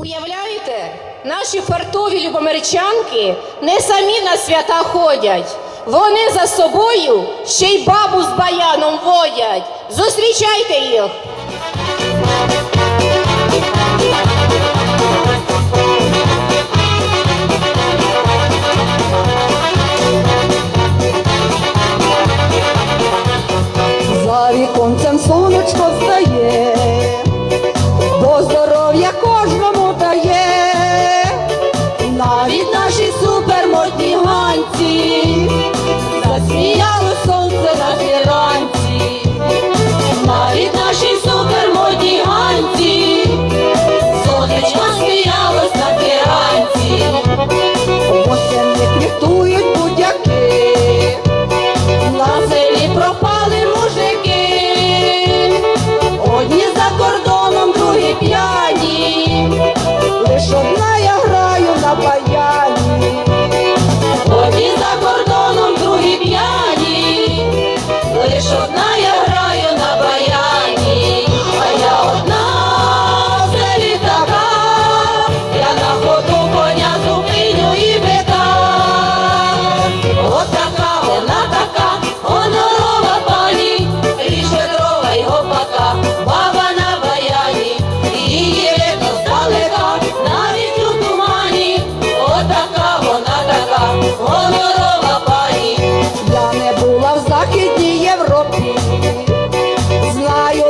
Уявляєте, наші фартові любомирчанки не самі на свята ходять. Вони за собою ще й бабу з баяном водять. Зустрічайте їх! За віконцем сонечко кожному Gracias, Ángel Ron. жила в Західній Європі, знаю.